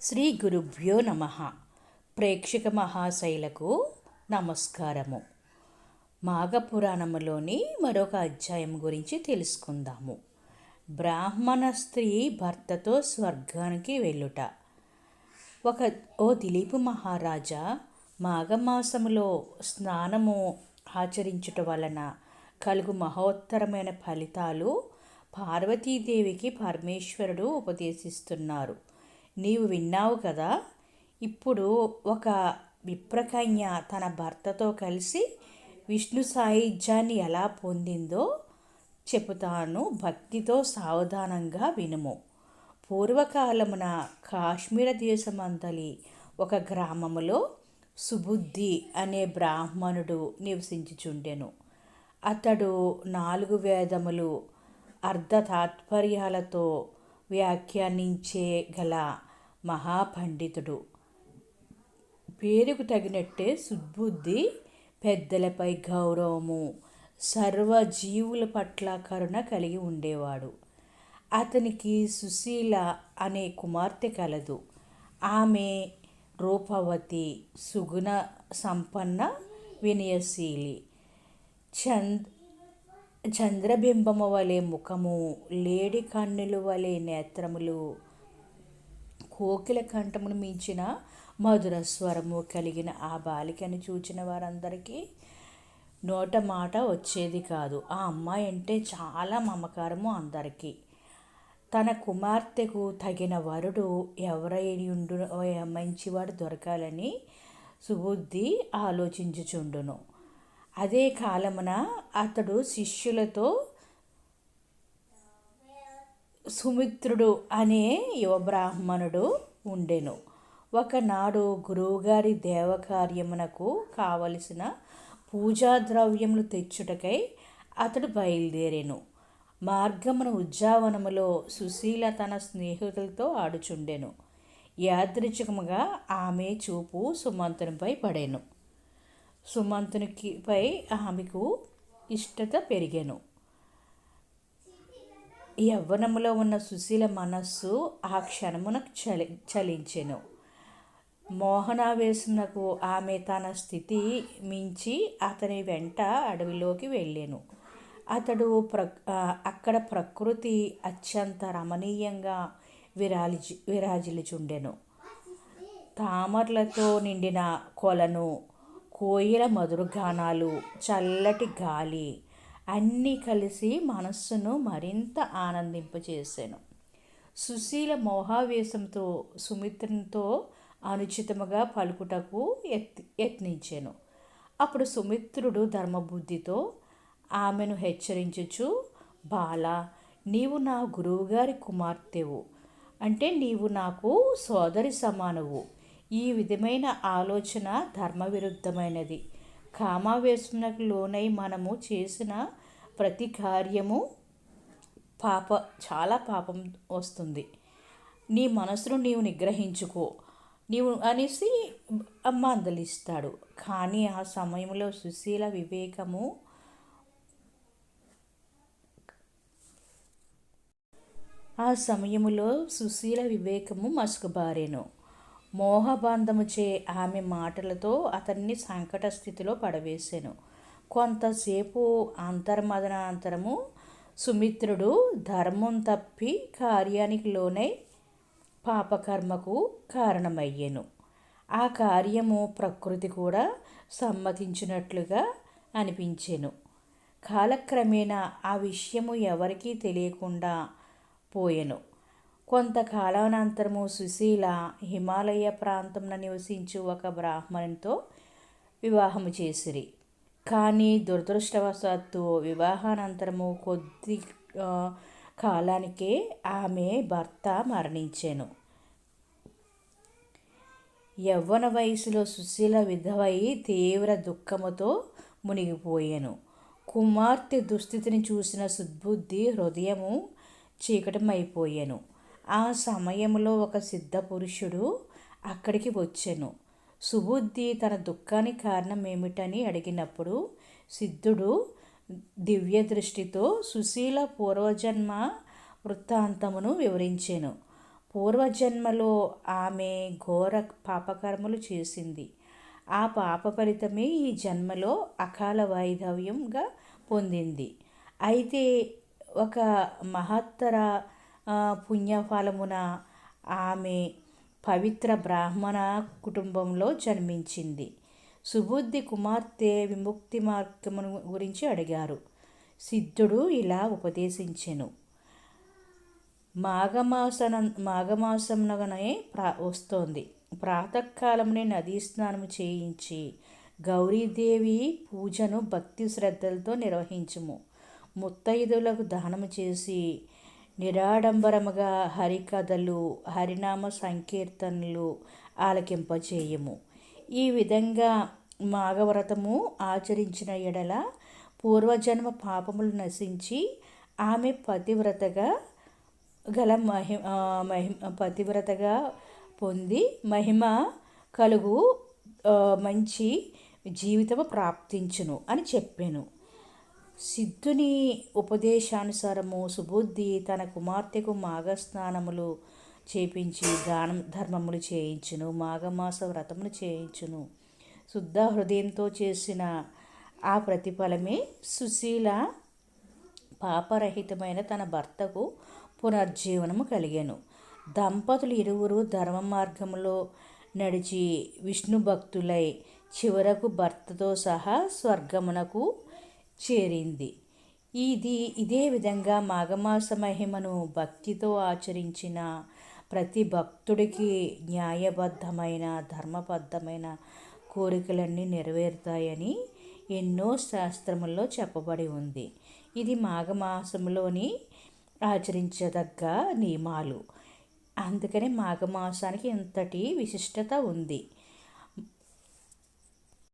శ్రీ గురుభ్యో నమ. ప్రేక్షక మహాశైలకు నమస్కారము. మాఘపురాణములోని మరొక అధ్యాయం గురించి తెలుసుకుందాము. బ్రాహ్మణ స్త్రీ భర్తతో స్వర్గానికి వెళ్ళుట. ఒక ఓ దిలీపు మహారాజా మాఘమాసములో స్నానము ఆచరించుట వలన కలుగు మహోత్తరమైన ఫలితాలు పార్వతీదేవికి పరమేశ్వరుడు ఉపదేశిస్తున్నారు. నీవు విన్నావు కదా? ఇప్పుడు ఒక విప్రకన్య తన భర్తతో కలిసి విష్ణు సాయుధ్యాన్ని ఎలా పొందిందో చెబుతాను. భక్తితో సావధానంగా వినుము. పూర్వకాలమున కాశ్మీర దేశమంతలి ఒక గ్రామములో సుబుద్ధి అనే బ్రాహ్మణుడు నివసించుచుండెను. అతడు నాలుగు వేదములు అర్ధ తాత్పర్యాలతో వ్యాఖ్యానించే గల మహాపండితుడు. పేరుకు తగినట్టే సుద్బుద్ధి పెద్దలపై గౌరవము సర్వజీవుల పట్ల కరుణ కలిగి ఉండేవాడు. అతనికి సుశీల అనే కుమార్తె కలదు. ఆమె రూపవతి సుగుణ సంపన్న వినయశీలి. చంద్ చంద్రబింబము వలె ముఖము లేడి కన్నులు వలె నేత్రములు కోకిల కంఠమును మించిన మధుర స్వరము కలిగిన ఆ బాలికను చూచిన వారందరికీ నోట మాట వచ్చేది కాదు. ఆ అమ్మాయి అంటే చాలా మమకారము అందరికీ. తన కుమార్తెకు తగిన వరుడు ఎవరైండు మంచివాడు దొరకాలని సుబుద్ధి ఆలోచించుచుండును. అదే కాలమున అతడు శిష్యులతో సుమిత్రుడు అనే యువబ్రాహ్మణుడు ఉండెను. ఒకనాడు గురువుగారి దేవకార్యమునకు కావలసిన పూజా ద్రవ్యములు తెచ్చుటకై అతడు బయలుదేరెను. మార్గమున ఉజ్జావనములో సుశీల తన స్నేహితులతో ఆడుచుండెను. యాదృచ్ఛికముగా ఆమె చూపు సుమంతునిపై పడెను. సుమంతునికి పై ఆమెకు ఇష్టత పెరిగాను. యవ్వనములో ఉన్న సుశీల మనస్సు ఆ క్షణమున చలి చలించెను. మోహనావేశమునకు ఆమె తన స్థితి మించి అతని వెంట అడవిలోకి వెళ్ళాను. అతడు ప్ర అక్కడ ప్రకృతి అత్యంత రమణీయంగా విరాలి విరాజిల్లుచుండెను. తామరలతో నిండిన కొలను కోయిల మధురగానాలు చల్లటి గాలి అన్నీ కలిసి మనస్సును మరింత ఆనందింపచేశాను సుశీల మోహావేశంతో సుమిత్రతో అనుచితముగా పలుకుటకు యత్ యత్నించాను. అప్పుడు సుమిత్రుడు ధర్మబుద్ధితో ఆమెను హెచ్చరించుచు బాల నీవు నా గురువుగారి కుమార్తెవు. అంటే నీవు నాకు సోదరి సమానవు. ఈ విధమైన ఆలోచన ధర్మవిరుద్ధమైనది. కామావేశనకు లోనై మనము చేసిన ప్రతి కార్యము పాప చాలా పాపం వస్తుంది. నీ మనసును నీవు నిగ్రహించుకో. నీవు అనేసి అమ్మ అందలిస్తాడు. కానీ ఆ సమయంలో సుశీల వివేకము ఆ సమయములో సుశీల వివేకము మసుకుబారేను. మోహబంధముచే ఆమె మాటలతో అతన్ని సంకట స్థితిలో పడవేశాను కొంతసేపు అంతర్మదనాంతరము సుమిత్రుడు ధర్మం తప్పి కార్యానికి లోనై పాపకర్మకు కారణమయ్యాను. ఆ కార్యము ప్రకృతి కూడా సమ్మతించినట్లుగా అనిపించెను. కాలక్రమేణా ఆ విషయము ఎవరికీ తెలియకుండా పోయాను. కొంతకాలానంతరము సుశీల హిమాలయ ప్రాంతంలో నివసించు ఒక బ్రాహ్మణునితో వివాహము చేసిరి. కానీ దురదృష్టవశాత్తు వివాహానంతరము కొద్ది కాలానికే ఆమె భర్త మరణించాను. యవ్వన వయసులో సుశీల విధవై తీవ్ర దుఃఖముతో మునిగిపోయాను. కుమార్తె దుస్థితిని చూసిన సుద్బుద్ధి హృదయము చీకటమైపోయాను ఆ సమయంలో ఒక సిద్ధ పురుషుడు అక్కడికి వచ్చాను. సుబుద్ధి తన దుఃఖానికి కారణం ఏమిటని అడిగినప్పుడు సిద్ధుడు దివ్య దృష్టితో సుశీల పూర్వజన్మ వృత్తాంతమును వివరించాను. పూర్వజన్మలో ఆమె ఘోర పాపకర్మలు చేసింది. ఆ పాప ఫలితమే ఈ జన్మలో అకాల వైధవ్యంగా పొందింది. అయితే ఒక మహత్తర పుణ్యఫలమున ఆమె పవిత్ర బ్రాహ్మణ కుటుంబంలో జన్మించింది. సుబుద్ధి కుమార్తె విముక్తి మార్గమును గురించి అడిగారు. సిద్ధుడు ఇలా ఉపదేశించెను. మాఘమాసన మాఘమాసంనగనే ప్రా వస్తోంది. ప్రాతకాలంలో నదీ స్నానం చేయించి గౌరీదేవి పూజను భక్తి శ్రద్ధలతో నిర్వహించుము. ముత్తైదులకు దానము చేసి నిరాడంబరముగా హరికథలు హరినామ సంకీర్తనలు ఆలకింపచేయము. ఈ విధంగా మాఘవ్రతము ఆచరించిన ఎడల పూర్వజన్మ పాపములు నశించి ఆమె పతివ్రతగా గల మహి మహి మహిమ పతివ్రతగా పొంది మహిమ కలుగు మంచి జీవితము ప్రాప్తించును అని చెప్పాను. సిద్ధుని ఉపదేశానుసారము సుబుద్ధి తన కుమార్తెకు మాఘస్నానములు చేపించి దానం ధర్మములు చేయించును మాఘమాస వ్రతములు చేయించును. శుద్ధ హృదయంతో చేసిన ఆ ప్రతిఫలమే సుశీల పాపరహితమైన తన భర్తకు పునర్జీవనము కలిగాను. దంపతులు ఇరువురు ధర్మ మార్గంలో నడిచి విష్ణు భక్తులై చివరకు భర్తతో సహా స్వర్గమునకు చేరింది. ఇది ఇదే విధంగా మాఘమాస మహిమను భక్తితో ఆచరించిన ప్రతి భక్తుడికి న్యాయబద్ధమైన ధర్మబద్ధమైన కోరికలన్నీ నెరవేరుతాయని ఎన్నో శాస్త్రముల్లో చెప్పబడి ఉంది. ఇది మాఘమాసంలోని ఆచరించదగ్గ నియమాలు. అందుకని మాఘమాసానికి ఇంతటి విశిష్టత ఉంది?